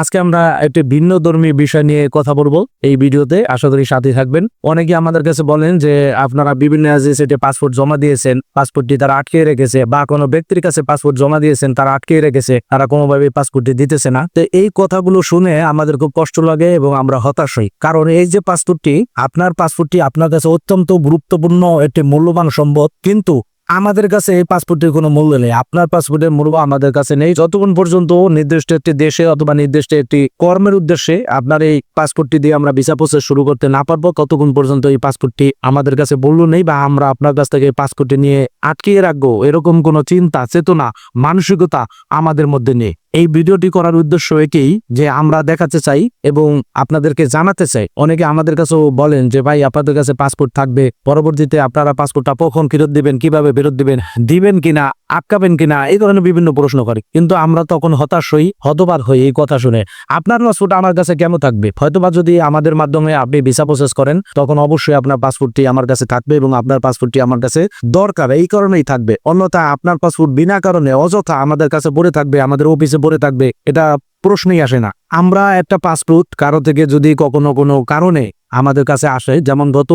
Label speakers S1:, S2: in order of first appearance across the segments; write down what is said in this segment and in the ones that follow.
S1: আজকে আমরা একটি ভিন্ন ধর্মী বিষয় নিয়ে কথা বলব এই ভিডিওতে। আশা করি সাথে থাকবেন। অনেকে আমাদের কাছে বলেন যে, আপনারা বিভিন্ন এজেন্সিতে পাসপোর্ট জমা দিয়েছেন, পাসপোর্টটি তারা আটকে রেখেছে, বা কোনো ব্যক্তির কাছে পাসপোর্ট জমা দিয়েছেন, তারা আটকে রেখেছে, তারা কোনোভাবে পাসপোর্টটি দিতেছে না। তো এই কথাগুলো শুনে আমাদের খুব কষ্ট লাগে এবং আমরা হতাশ হই। কারণ এই যে পাসপোর্টটি, আপনার পাসপোর্টটি আপনার কাছে অত্যন্ত গুরুত্বপূর্ণ একটি মূল্যবান সম্পদ। কিন্তু আমাদের কাছে এই পাসপোর্টের কোনো মূল্য নেই। আপনার পাসপোর্টের মূল্য আমাদের কাছে নেই। যতক্ষণ পর্যন্ত নির্দিষ্ট একটি দেশে অথবা নির্দিষ্ট একটি কর্মের উদ্দেশ্যে আপনার এই পাসপোর্টটি দিয়ে আমরা ভিসা প্রসেস শুরু করতে না পারব, ততক্ষণ পর্যন্ত এই পাসপোর্টটি আমাদের কাছে মূল্য নেই বা আমরা আপনার কাছ থেকে পাসপোর্টটি নিয়ে আটকিয়ে রাখব। এরকম কোনো চিন্তা, চেতনা, মানসিকতা আমাদের মধ্যে নেই। এই ভিডিওটি করার উদ্দেশ্য একেই যে আমরা দেখাতে চাই এবং আপনাদেরকে জানাতে চাই। অনেকে আমাদের কাছেও বলেন যে, ভাই, আপনাদের কাছে পাসপোর্ট থাকবে। পরবর্তীতে আপনারা পাসপোর্টটা কখন ফেরত দিবেন? কীভাবে ফেরত দিবেন? দিবেন কিনা? আটকাবেন কিনা? এই ধরনের বিভিন্ন প্রশ্ন করে। কিন্তু আমরা তখন হতাশ হই হতবাদ হই এই কথা শুনে। আপনার পাসপোর্ট আমার কাছে কেমন থাকবে? হয়তোবা যদি আমাদের মাধ্যমে আপনি ভিসা প্রসেস করেন, তখন অবশ্যই আপনার পাসপোর্টটি আমার কাছে থাকবে এবং আপনার পাসপোর্টটি আমার কাছে দরকার। এই কারণেই থাকবে। অন্যথা আপনার পাসপোর্ট বিনা কারণে অযথা আমাদের কাছে পড়ে থাকবে, আমাদের অফিসে পড়ে থাকবে। এটা প্রশ্নই আসে না। আমরা একটা পাসপোর্ট কারও থেকে যদি কখনো কোনো কারণে আমাদের কাছে আসে, যেমন গত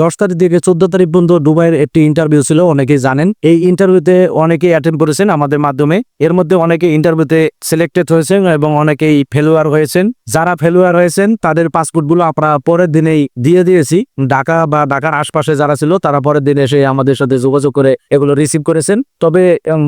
S1: দশ তারিখ থেকে চোদ্দ তারিখ পর্যন্ত দুবাইয়ের একটি ইন্টারভিউ ছিল, অনেকেই জানেন। এই ইন্টারভিউতে অনেকেই অ্যাটেন্ড করেছেন আমাদের মাধ্যমে। এর মধ্যে অনেকে ইন্টারভিউতে সিলেক্টেড হয়েছেন এবং অনেকেই ফেলুয়ার হয়েছেন। যারা ফেলুয়ার হয়েছেন, তাদের পাসপোর্টগুলো আমরা পরের দিনেই দিয়ে দিয়েছি। ঢাকা বা ঢাকার আশপাশে যারা ছিল, তারা পরের দিন এসে আমাদের সাথে যোগাযোগ করে এগুলো রিসিভ করেছেন। তবে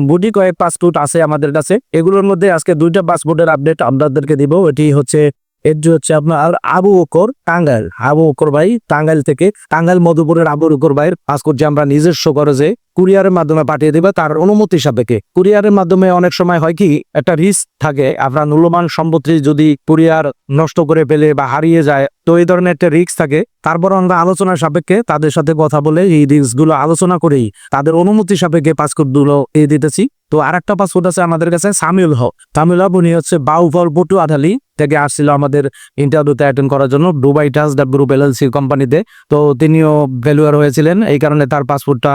S1: বুটি কয়েক পাসপোর্ট আছে আমাদের কাছে। এগুলোর মধ্যে আজকে দুইটা পাসপোর্টের আপডেট আপনাদেরকে দিব, এটি হচ্ছে এটি হচ্ছে আপনার আবু ওকর টাঙ্গাইল। আবু ওকর ভাই টাঙ্গাইল থেকে, টাঙ্গাইল মধুপুরের আবু ওকর ভাইয়ের পাসপোর্ট যে আমরা নিজস্ব খরচে কুরিয়ারের মাধ্যমে পাঠিয়ে দেবে, তার অনুমতি সাপেক্ষে। কুরিয়ারের মাধ্যমে অনেক সময় হয় কি, একটা রিস্ক থাকে, আপনার মূল্যবান সম্পত্তি যদি কুরিয়ার নষ্ট করে ফেলে বা হারিয়ে যায়, তো এই ধরনের একটা রিস্ক থাকে। তারপর আমরা আলোচনার সাপেক্ষে তাদের সাথে কথা বলে এই রিস্কগুলো আলোচনা করেই তাদের অনুমতি সাপেক্ষে পাসপোর্টগুলো দিয়ে দিতেছি। তো আরেকটা পাসপোর্ট আছে আমাদের কাছে, সামিউল হক। তামিল হক, উনি হচ্ছে বাউফল পটু আধালি থেকে আসছিল আমাদের ইন্টারভিউতে অ্যাটেন্ড করার জন্য দুবাই দ্য গ্রুপ এলএলসি কোম্পানিতে। তো তিনিও ভ্যালুয়ার হয়েছিলেন, এই কারণে তার পাসপোর্টটা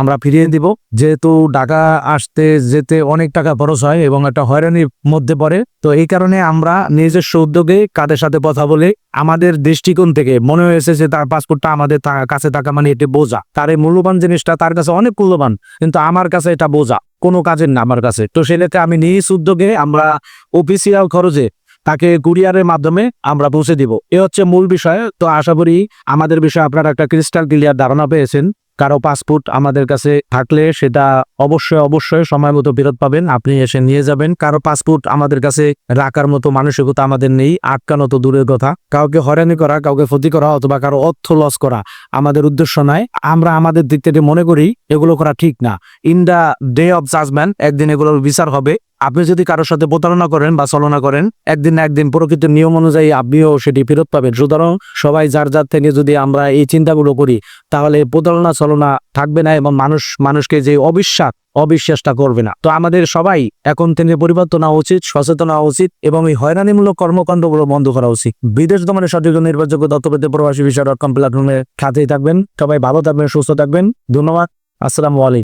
S1: আমরা ফিরিয়ে দিব। যেহেতু ঢাকা আসতে যেতে অনেক টাকা খরচ হয় এবং একটা হয়রানির মধ্যে পড়ে, তো এই কারণে আমরা নিজস্ব উদ্যোগে কাদের সাথে কথা বলে, আমাদের দৃষ্টিকোণ থেকে। মনে হয়েছে যে তার পাসপোর্টটা আমাদের কাছে থাকা মানে এটি বোঝা। তার এই মূল্যবান জিনিসটা তার কাছে অনেক মূল্যবান, কিন্তু আমার কাছে এটা বোঝা। কোনো কাজের না আমার কাছে। তো সেটাকে আমি নিজ উদ্যোগে আমরা অফিসিয়াল খরচে তাকে কুরিয়ারের মাধ্যমে আমরা পৌঁছে দিব। এ হচ্ছে মূল বিষয়। তো আশা করি আমাদের বিষয়ে আপনারা একটা ক্রিস্টাল ক্লিয়ার ধারণা পেয়েছেন। কারও পাসপোর্ট আমাদের কাছে থাকলে সেটা অবশ্যই অবশ্যই সময় মতো ফেরত পাবেন। আপনি এসে নিয়ে যাবেন। কারও পাসপোর্ট আমাদের কাছে রাখার মতো মানসিকতা আমাদের নেই। আটকানো তো দূরের কথা। কাউকে হয়রানি করা, কাউকে ক্ষতি করা অথবা কারও অর্থ লস করা আমাদের উদ্দেশ্য নয় আমরা আমাদের দিক থেকে মনে করি এগুলো করা ঠিক না। In the day of judgement একদিন এগুলোর বিচার হবে। আপনি যদি কারোর সাথে প্রতারণা করেন বা চলনা করেন, একদিন না একদিন প্রকৃতির নিয়ম অনুযায়ী আপনিও সেটি ফেরত পাবেন। সুতরাং সবাই যার যার থেকে যদি আমরা এই চিন্তাগুলো করি, তাহলে প্রতারণা চলনা থাকবে না এবং মানুষ, মানুষকে যে অবিশ্বাস, অবিশ্বাসটা করবে না। তো আমাদের সবাই এখন থেকে পরিবর্তন হওয়া উচিত, সচেতন হওয়া উচিত এবং এই হয়রানিমূলক কর্মকাণ্ডগুলো বন্ধ করা উচিত। বিদেশ দমনের সঠিক নির্ভরযোগ্য তথ্য পেতে প্রবাসী বিষয় ডট কম প্ল্যাটফর্মে খাতেই থাকবেন। সবাই ভালো থাকবেন, সুস্থ থাকবেন। ধন্যবাদ। আসসালামু আলাইকুম।